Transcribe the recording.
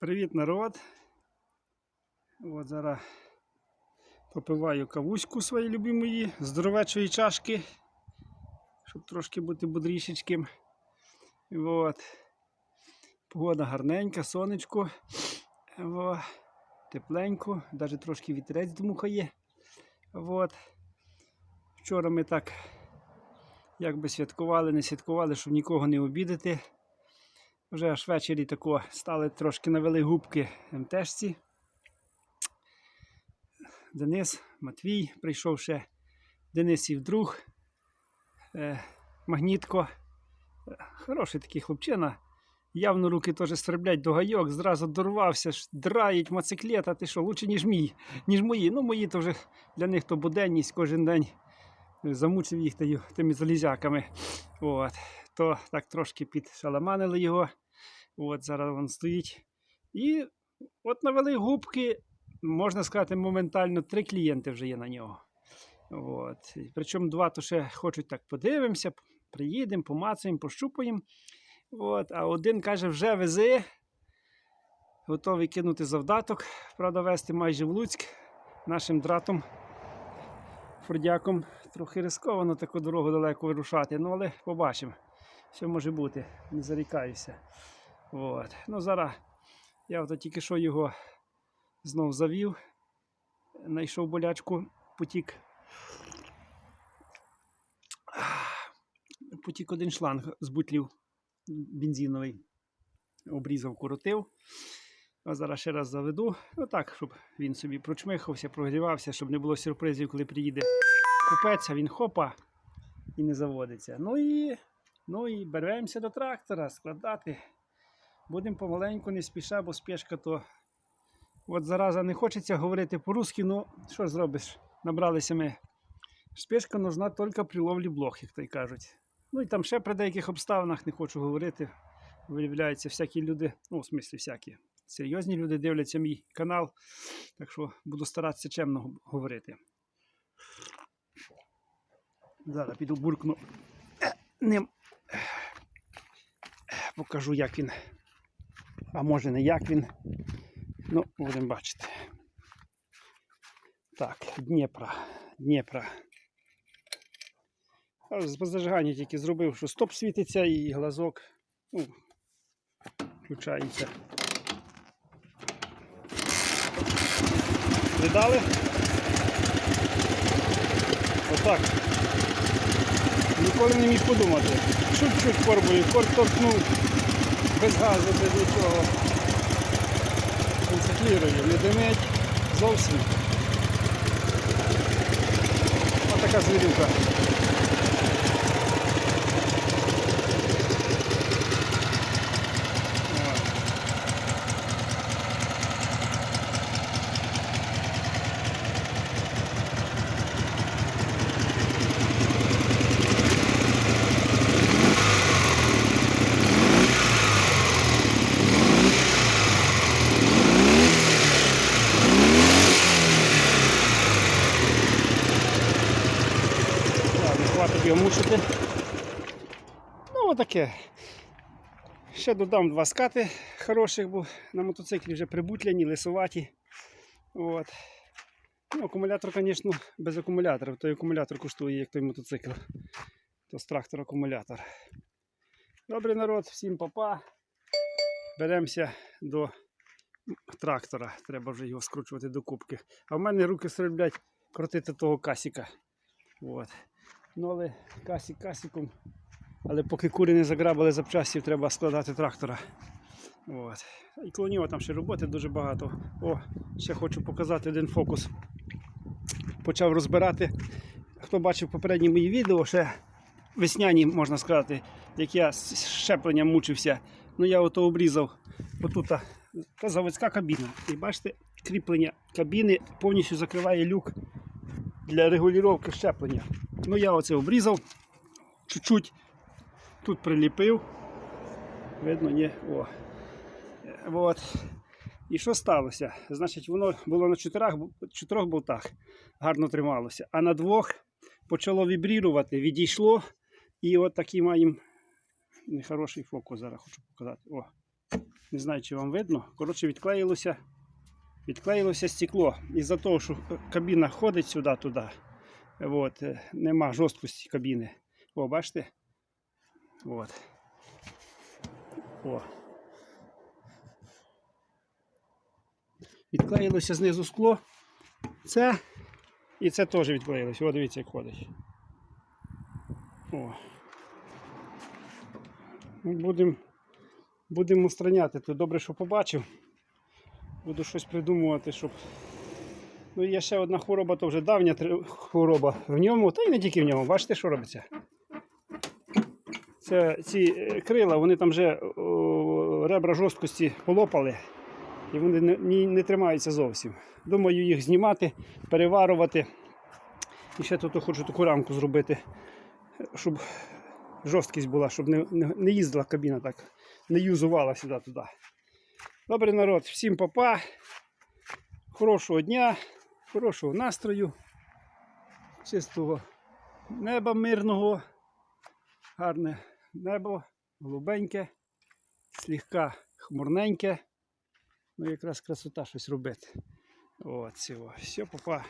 Привіт, народ. От зараз попиваю кавуську своїй любимої, здоровечої чашки, щоб трошки бути бодрішечким. От. Погода гарненька, сонечко. От. Тепленько, навіть трошки вітерець дмухає. От. Вчора ми так якби святкували, не святкували, щоб нікого не обідати. Вже аж ввечері тако стали трошки навели губки МТшці. Денис, Матвій прийшов ще. Денисів друг. Е, Магнітко. Е, Хороший такий хлопчина. Явно руки теж сверблять до гайок, зразу дорвався, ж, драїть моциклета. Ти що, лучше, ніж мій, ніж мої. Ну, мої то вже для них то буденність кожен день. Замучив їх тими залізяками. От. То так трошки підшаламанили його. От зараз він стоїть. І от навели губки, можна сказати, моментально три клієнти вже є на нього. От. Причому два то ще хочуть так подивимося, приїдемо, помацаємо, пощупаємо. От. А один каже, вже вези. Готовий кинути завдаток. Правда, вести майже в Луцьк нашим дратом. Фордяком трохи рисковано таку дорогу далеко вирушати, ну але побачимо. Все може бути, не зарікаюся. От. Ну, зараз я от тільки що його знов завів, знайшов болячку, потік. Потік один шланг з бутлів бензиновий. Обрізав, коротив. А зараз ще раз заведу. Отак, щоб він собі прочмихався, прогрівався, щоб не було сюрпризів, коли приїде купець, а він хопа і не заводиться. Ну і, ну і беремося до трактора складати. Будемо помаленьку, не спіша, бо спешка то. От зараза не хочеться говорити по-русски, ну що зробиш? Набралися ми. Спешка нужна тільки при ловлі блох, як то й кажуть. Ну і там ще при деяких обставинах не хочу говорити. Виявляються, всякі люди, ну, в смислі, всякі. Серйозні люди дивляться мій канал, так що буду старатися чемно говорити. Зараз піду буркну ним. Покажу, як він. А може не як він. Ну, будемо бачити. Так, Дніпра. Дніпра. З зажигання тільки зробив, що стоп світиться і глазок ну, включається. Видали? Отак. Ніколи не міг подумати. Чуть-чуть форбою, корт торкнув без газу, без нічого. Концентрирую, не димить зовсім. Ось така звірюка. Його мучити. Ну, отаке. Ще додам два скати хороших, бо на мотоциклі вже прибутляні, лисуваті. От. Ну, акумулятор, звісно, без акумулятора. Той акумулятор коштує, як той мотоцикл. То з трактор акумулятор. Добрий народ, всім папа. Беремося до трактора. Треба вже його скручувати до кубки. А в мене руки стріблять крутити того касіка. От. Ну, але касік касіком. Але поки кури не заграбили запчастів, треба складати трактора. От. І коло нього там ще роботи дуже багато. О, ще хочу показати один фокус. Почав розбирати. Хто бачив попередні мої відео, ще весняні, можна сказати, як я з щепленням мучився. Ну я ото обрізав. Отут та заводська кабіна. І бачите, кріплення кабіни повністю закриває люк для регулювання щеплення. Ну я оце обрізав, чуть-чуть тут приліпив. Видно, ні. О. От. І що сталося? Значить, воно було на чотирьох, чотирьох болтах, гарно трималося, а на двох почало вібрірувати, відійшло. І от такий маємо нехороший фокус зараз хочу показати. О. Не знаю, чи вам видно. Коротше, відклеїлося, відклеїлося стекло. Із-за того, що кабіна ходить сюди-туди. От, е, нема жорсткості кабіни. О, бачите? От. О. Відклеїлося знизу скло. Це і це теж відклеїлося. О, дивіться, як ходить. О. Ну, Будемо будем устраняти. То добре, що побачив. Буду щось придумувати, щоб. Ну, є ще одна хвороба, то вже давня хвороба в ньому, та й не тільки в ньому. Бачите, що робиться? Це ці е, крила, вони там вже о, ребра жорсткості полопали, і вони не, не тримаються зовсім. Думаю, їх знімати, переварувати. І ще тут хочу таку рамку зробити, щоб жорсткість була, щоб не, не, не їздила кабіна так, не юзувала сюди-туди. Добрий народ, всім папа. Хорошого дня, хорошого настрою, чистого неба мирного, гарне небо, голубеньке, слегка хмурненьке. Ну, якраз красота щось робити. От, цього. Все, папа.